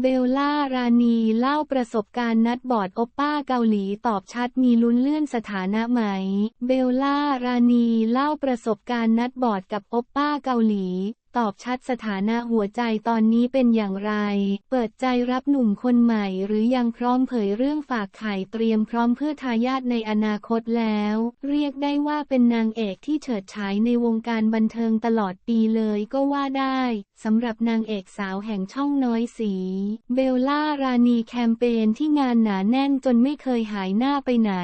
เบลล่ารานีเล่าประสบการณ์นัดบอร์ดโอปป้าเกาหลีตอบชัดมีลุ้นเลื่อนสถานะไหม เบลล่ารานีเล่าประสบการณ์นัดบอร์ดกับโอปป้าเกาหลี ตอบชัดสถานะหัวใจตอนนี้เป็นอย่างไร เปิดใจรับหนุ่มคนใหม่ หรือยังพร้อมเผยเรื่องฝากไข่เตรียมพร้อมเพื่อทายาทในอนาคตแล้ว เรียกได้ว่าเป็นนางเอกที่เฉิดฉายในวงการบันเทิงตลอดปีเลยก็ว่าได้สำหรับนางเอกสาวแห่งช่องน้อยสี เบลล่ารานีแคมเปญที่งานหนาแน่นจนไม่เคยหายหน้าไปไหน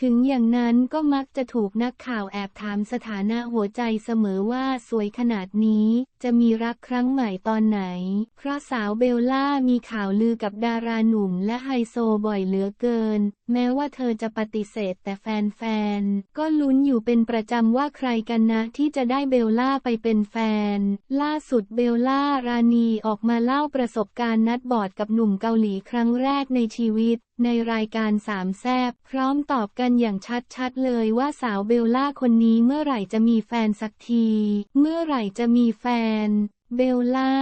ถึงอย่างนั้นก็มักจะถูกนักข่าวแอบถามสถานะหัวใจเสมอว่าสวยขนาดนี้จะมีรักครั้งใหม่ตอนไหน เพราะสาวเบลล่ามีข่าวลือกับดาราหนุ่มและไฮโซบ่อยเหลือเกิน แม้ว่าเธอจะปฏิเสธแต่แฟนๆ ก็ลุ้นอยู่เป็นประจำว่าใครกันนะที่จะได้เบลล่าไปเป็นแฟน ล่าสุดเบลล่ารานีออกมาเล่าประสบการณ์นัดบอร์ดกับหนุ่มเกาหลีครั้งแรกในชีวิตในรายการสามแซบพร้อมตอบกันอย่างชัดๆเลยว่าสาวเบลล่าคนนี้เมื่อไหร่จะมีแฟนสักที เมื่อไหร่จะมีแฟน เบลล่า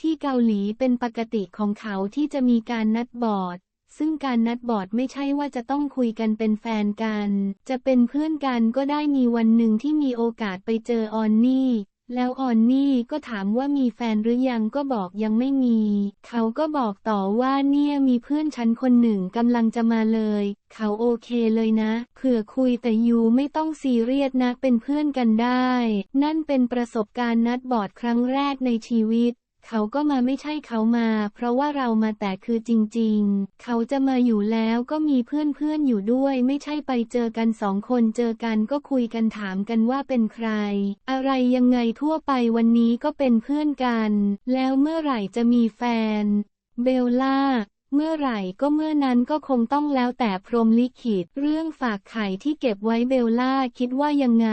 ที่เกาหลีเป็นปกติของเขาที่จะมีการนัดบอร์ดซึ่งการนัดบอร์ดไม่ใช่ว่าจะต้องคุยกันเป็นแฟนกัน จะเป็นเพื่อนกันก็ได้มีวันหนึ่งที่มีโอกาสไปเจอออนนี่ แล้วออนนี่ก็ถามว่ามีแฟนหรือยังก็บอกยังไม่มี เขาก็บอกต่อว่าเนี่ยมีเพื่อนฉันคนหนึ่งกำลังจะมาเลย เขาโอเคเลยนะ เผื่อคุยแต่ยูไม่ต้องซีเรียสนะเป็นเพื่อนกันได้ นั่นเป็นประสบการณ์นัดบอดครั้งแรกในชีวิต เขาก็มาไม่ใช่เขามา เพราะว่าเรามาแต่คือจริง ๆ เขาจะมาอยู่แล้วก็มีเพื่อนๆอยู่ด้วย ไม่ใช่ไปเจอกันสองคนเจอกันก็คุยกันถามกันว่าเป็นใคร อะไรยังไงทั่วไปวันนี้ก็เป็นเพื่อนกัน แล้วเมื่อไหร่จะมีแฟน เบลล่าเมื่อไหร่ก็เมื่อนั้นก็คงต้องแล้วแต่พรมลิขิต เรื่องฝากไข่ที่เก็บไว้เบลล่าคิดว่ายังไง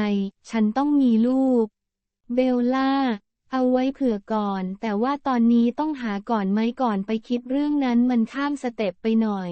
ฉันต้องมีลูก เบลล่า เอาไว้เผื่อก่อน แต่ว่าตอนนี้ต้องหาก่อนไหมก่อนไปคิดเรื่องนั้นมันข้ามสเต็ปไปหน่อย